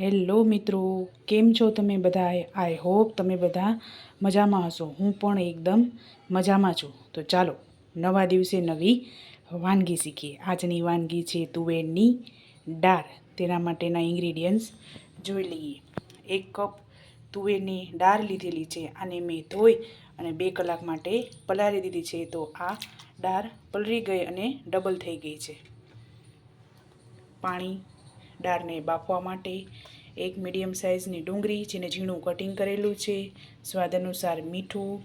Hello મિત્રો, કેમ છો તમે બધા આઈ હોપ તમે બધા મજામાં હશો. હું પણ એકદમ મજામાં છું. તો ચાલો, નવા દિવસે નવી વાનગી શીખીએ. આજની વાનગી છે તુવેરની દાળ તેના માટેના ઇન્ગ્રીડિયન્ટ્સ જોઈ લઈએ. એક કપ તુવેરની દાળ લીધેલી છે આને મેં ધોઈ અને બે કલાક માટે પલાળી દીધી છે. તો આ દાળ પલળી ગઈ અને ડબલ થઈ ગઈ છે. પાણી દાળને બાફવા માટે એક મીડિયમ સાઇઝની ડુંગળી, જેને ઝીણું કટિંગ કરેલું છે. સ્વાદ અનુસાર મીઠું,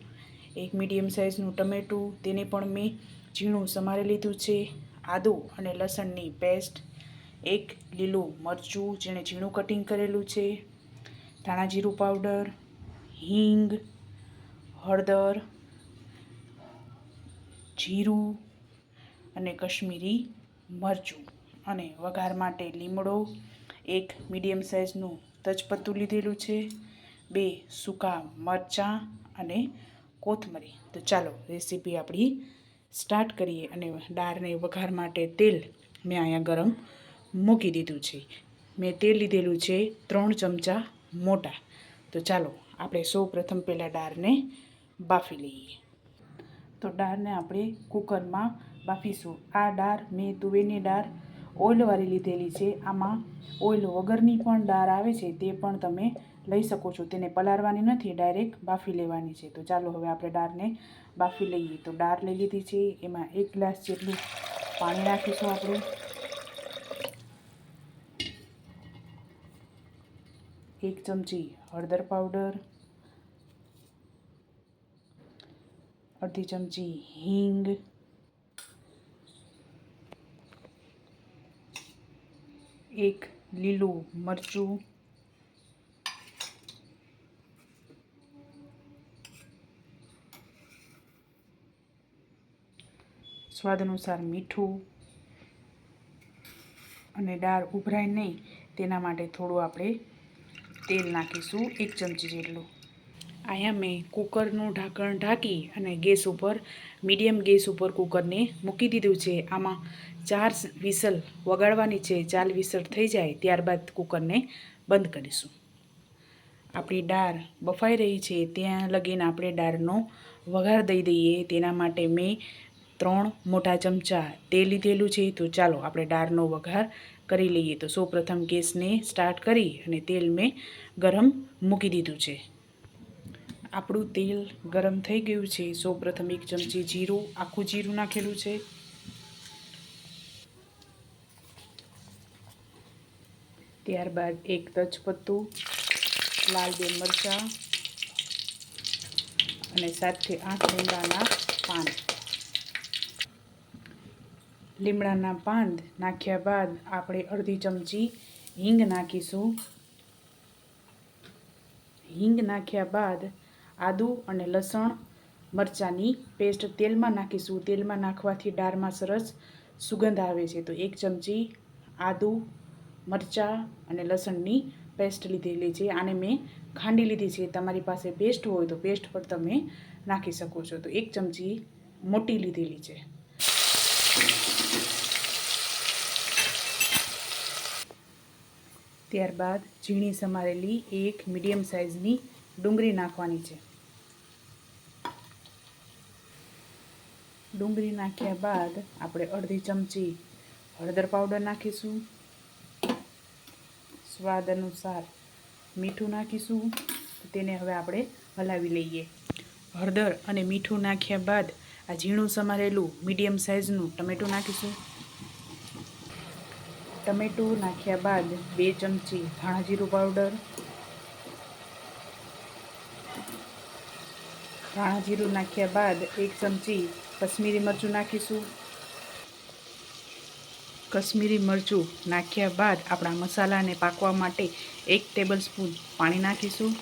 એક મીડિયમ સાઇઝનું ટમેટું, તેને પણ મેં ઝીણું સમારી લીધું છે. આદું અને લસણની પેસ્ટ, એક લીલું મરચું, જેણે ઝીણું કટિંગ કરેલું છે. ધાણા જીરું પાવડર, હિંગ, હળદર, જીરું અને કશ્મીરી મરચું. અને વઘાર માટે લીમડો એક મીડિયમ સાઇઝનું તજપત્તું લીધેલું છે, બે સૂકા મરચાં અને કોથમરી. તો ચાલો રેસીપી આપણી સ્ટાર્ટ કરીએ અને દાળને વઘાર માટે તેલ મેં અહીંયા ગરમ મૂકી દીધું છે. મેં તેલ લીધેલું છે ત્રણ ચમચા મોટા. તો ચાલો આપણે સૌ પ્રથમ પહેલાં દાળને બાફી લઈએ. તો દાળને આપણે કુકરમાં બાફીશું. આ દાળ મેં તુવેરની દાળ ઓઇલવાળી લીધેલી છે. આમાં ઓઇલ વગરની પણ દાળ આવે છે, તે પણ તમે લઈ શકો છો. તેને પલાળવાની નથી, ડાયરેક્ટ બાફી લેવાની છે. તો ચાલો હવે આપણે દાળને બાફી લઈએ. તો દાળ લઈ લીધી છે. એમાં એક ગ્લાસ જેટલું પાણી નાખીશું આપણે. એક ચમચી હળદર પાવડર, અડધી ચમચી હિંગ એક લીલું મરચું. સ્વાદ અનુસાર મીઠું અને દાળ ઉભરાય નહીં, તેના માટે થોડું આપણે તેલ નાખીશું, એક ચમચી જેટલું. અહીંયા મેં કુકરનું ઢાંકણ ઢાંકી અને ગેસ ઉપર, મીડિયમ ગેસ ઉપર કુકરને મૂકી દીધું છે. આમાં ચાર વિસલ વગાડવાની છે. ચાર વિસલ થઈ જાય ત્યારબાદ કુકરને બંધ કરીશું. આપણી દાળ બફાઈ રહી છે. ત્યાં લગીને આપણે દાળનો વઘાર દઈ દઈએ. તેના માટે મેં ત્રણ મોટા ચમચા તેલ લીધેલું છે. તો ચાલો આપણે દાળનો વઘાર કરી લઈએ. તો સૌપ્રથમ ગેસને સ્ટાર્ટ કરી અને તેલ મેં ગરમ મૂકી દીધું છે. આપણું તેલ ગરમ થઈ ગયું છે. સૌપ્રથમ એક ચમચી જીરું, આખું જીરું નાખેલું છે. ત્યારબાદ એક તજપત્તું, લાલ બે મરચાં અને સાતથી આઠ લીમડાના પાન. લીમડાના પાન નાખ્યા બાદ આપણે અડધી ચમચી હિંગ નાખીશું. હિંગ નાખ્યા બાદ આદુ અને લસણ મરચાંની પેસ્ટ તેલમાં નાખીશું. તેલમાં નાખવાથી દાળમાં સરસ સુગંધ આવે છે. તો એક ચમચી આદું, મરચાં અને લસણની પેસ્ટ લીધેલી છે. આને મેં ખાંડી લીધી છે. તમારી પાસે પેસ્ટ હોય તો પેસ્ટ પર તમે નાખી શકો છો. તો એક ચમચી મોટી લીધેલી છે. ત્યારબાદ ઝીણી સમારેલી એક મીડિયમ સાઇઝની ડુંગળી નાખવાની છે. ડુંગળી નાખ્યા બાદ આપણે અડધી ચમચી હળદર પાવડર નાખીશું. સ્વાદ અનુસાર મીઠું નાખીશું. તેને હવે આપણે હલાવી લઈએ. હળદર અને મીઠું નાખ્યા બાદ આ ઝીણું સમારેલું મીડિયમ સાઇઝનું ટમેટું નાખીશું. ટમેટું નાખ્યા બાદ બે ચમચી ધાણા જીરું પાવડર ધાણા જીરું નાખ્યા બાદ એક ચમચી કશ્મીરી મરચું નાખીશું. કશ્મીરી મરચું નાખ્યા બાદ આપણા મસાલાને પાકવા માટે એક ટેબલ સ્પૂન પાણી નાખીશું.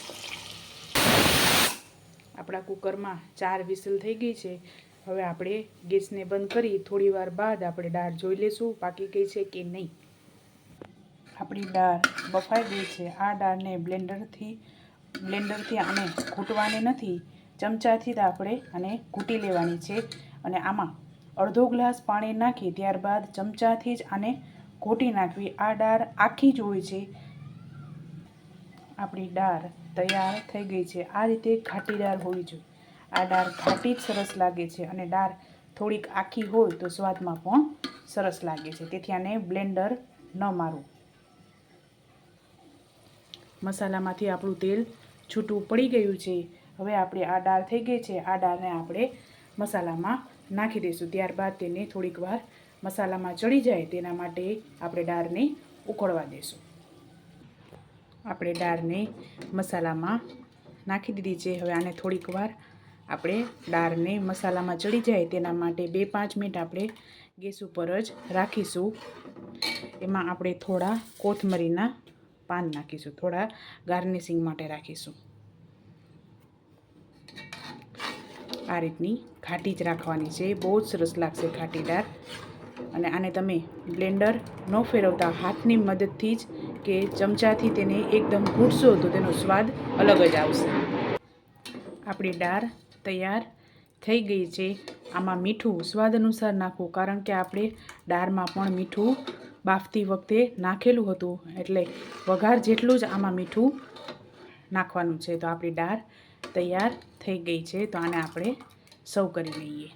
આપણા કુકરમાં ચાર વિસલ થઈ ગઈ છે. હવે આપણે ગેસને બંધ કરી થોડી વાર બાદ આપણે દાળ જોઈ લઈશું પાકી ગઈ છે કે નહીં. આપણી દાળ બફાઈ ગઈ છે. આ દાળને બ્લેન્ડરથી બ્લેન્ડરથી આને ઘૂંટવાની નથી. ચમચાથી જ આપણે આને ઘૂંટી લેવાની છે અને આમાં અડધો ગ્લાસ પાણી નાખી ત્યારબાદ ચમચાથી જ આને ઘોટી નાખવી. આ દાળ આખી જ હોય છે. આપણી દાળ તૈયાર થઈ ગઈ છે. આ રીતે ઘાટી દાળ હોવી જોઈએ. આ દાળ ઘાટી જ સરસ લાગે છે અને દાળ થોડીક આખી હોય તો સ્વાદમાં પણ સરસ લાગે છે. તેથી આને બ્લેન્ડર ન મારવું. મસાલામાંથી આપણું તેલ છૂટું પડી ગયું છે. હવે આપણે આ દાળ થઈ ગઈ છે. આ દાળને આપણે મસાલામાં નાખી દઈશું. ત્યારબાદ તેને થોડીક વાર મસાલામાં ચડી જાય તેના માટે આપણે દાળને ઉકળવા દઈશું. આપણે દાળને મસાલામાં નાખી દીધી છે. હવે આને થોડીક વાર આપણે દાળને મસાલામાં ચડી જાય તેના માટે બે પાંચ મિનિટ આપણે ગેસ ઉપર જ રાખીશું. એમાં આપણે થોડા કોથમરીના પાન નાખીશું. થોડા ગાર્નિશિંગ માટે રાખીશું. આ રીતની ઘાટી જ રાખવાની છે. બહુ જ સરસ લાગશે ઘાટી દાળ અને આને તમે બ્લેન્ડર ન ફેરવતા હાથની મદદથી જ કે ચમચાથી તેને એકદમ ઘૂંટશો તો તેનો સ્વાદ અલગ જ આવશે. આપણી દાળ તૈયાર થઈ ગઈ છે. આમાં મીઠું સ્વાદ અનુસાર નાખવું કારણ કે આપણે દાળમાં પણ મીઠું બાફતી વખતે નાખેલું હતું. એટલે વઘાર જેટલું જ આમાં મીઠું નાખવાનું છે. તો આપણી દાળ તૈયાર થઈ ગઈ છે, તો આને આપણે સર્વ કરી લઈએ.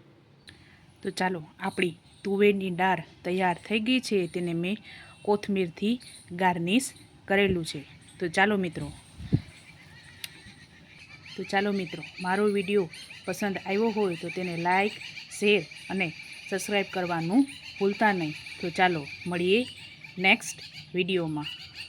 તો ચાલો, આપણી તુવેરની દાળ તૈયાર થઈ ગઈ છે, તેને મેં કોથમીરથી ગાર્નિશ કરેલું છે. તો ચાલો મિત્રો. તો ચાલો મિત્રો, મારો વીડિયો પસંદ આવ્યો હોય તો તેને લાઈક, શેર અને સબસ્ક્રાઈબ કરવાનું ભૂલતા નહીં. તો ચાલો, મળીએ નેક્સ્ટ વિડીયોમાં.